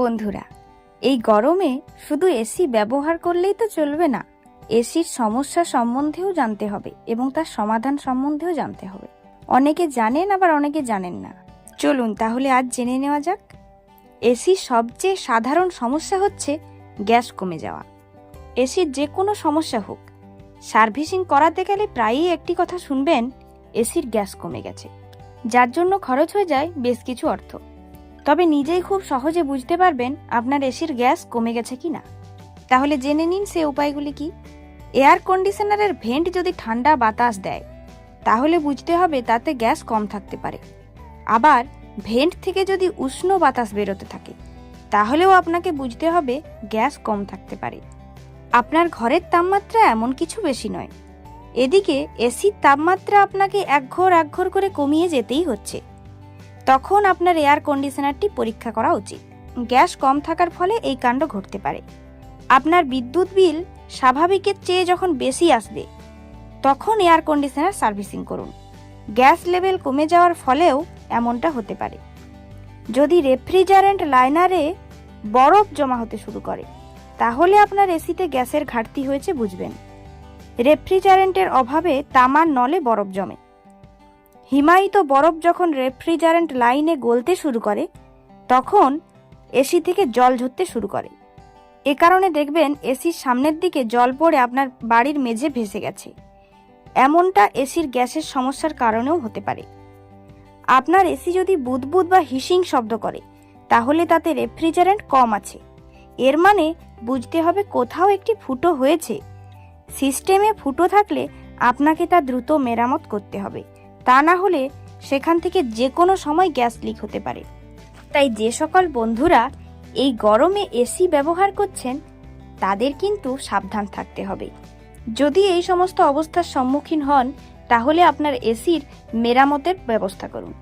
বন্ধুরা, এই গরমে শুধু এসি ব্যবহার করলেই তো চলবে না। এসির সমস্যা সম্বন্ধেও জানতে হবে এবং তার সমাধান সম্বন্ধেও জানতে হবে। অনেকে জানেন আবার অনেকে জানেন না। চলুন তাহলে আজ জেনে নেওয়া যাক, এসির সবচেয়ে সাধারণ সমস্যা হচ্ছে গ্যাস কমে যাওয়া। এসির যে কোনো সমস্যা হোক, সার্ভিসিং করাতে গেলে প্রায়ই একটি কথা শুনবেন, এসির গ্যাস কমে গেছে। যার জন্য খরচ হয়ে যায় বেশ কিছু অর্থ। তবে নিজেই খুব সহজে বুঝতে পারবেন আপনার এসির গ্যাস কমে গেছে কি না তাহলে জেনে নিন সে উপায়গুলি কি। এয়ার কন্ডিশনারের ভেন্ট যদি ঠান্ডা বাতাস দেয়, তাহলে বুঝতে হবে তাতে গ্যাস কম থাকতে পারে। আবার ভেন্ট থেকে যদি উষ্ণ বাতাস বেরোতে থাকে, তাহলেও আপনাকে বুঝতে হবে গ্যাস কম থাকতে পারে। আপনার ঘরের তাপমাত্রা এমন কিছু বেশি নয়। এদিকে এসির তাপমাত্রা আপনাকে এক ঘর এক ঘর করে কমিয়ে যেতেই হচ্ছে। তখন আপনার এয়ার কন্ডিশনারটি পরীক্ষা করা উচিত। গ্যাস কম থাকার ফলে এই কাণ্ড ঘটতে পারে। আপনার বিদ্যুৎ বিল স্বাভাবিকের চেয়ে যখন বেশি আসবে, তখন এয়ার কন্ডিশনার সার্ভিসিং করুন। গ্যাস লেভেল কমে যাওয়ার ফলেও এমনটা হতে পারে। যদি রেফ্রিজারেন্ট লাইনারে বরফ জমা হতে শুরু করে, তাহলে আপনার এসিতে গ্যাসের ঘাটতি হয়েছে বুঝবেন। রেফ্রিজারেন্টের অভাবে তামার নলে বরফ জমে। হিমায়িত বরফ যখন রেফ্রিজারেন্ট লাইনে গলতে শুরু করে, তখন এসি থেকে জল ঝরতে শুরু করে। এ কারণে দেখবেন এসির সামনের দিকে জল পড়ে আপনার বাড়ির মেঝে ভেসে গেছে। এমনটা এসির গ্যাসের সমস্যার কারণেও হতে পারে। আপনার এসি যদি বুদবুদ বা হিসিং শব্দ করে, তাহলে তাতে রেফ্রিজারেন্ট কম আছে। এর মানে বুঝতে হবে কোথাও একটি ফুটো হয়েছে। সিস্টেমে ফুটো থাকলে আপনাকে তা দ্রুত মেরামত করতে হবে। তা না হলে সেখান থেকে যে কোনো সময় গ্যাস লিক হতে পারে। তাই যে সকল বন্ধুরা এই গরমে এসি ব্যবহার করছেন, তাদের কিন্তু সাবধান থাকতে হবে। যদি এই সমস্ত অবস্থার সম্মুখীন হন, তাহলে আপনার এসির মেরামতের ব্যবস্থা করুন।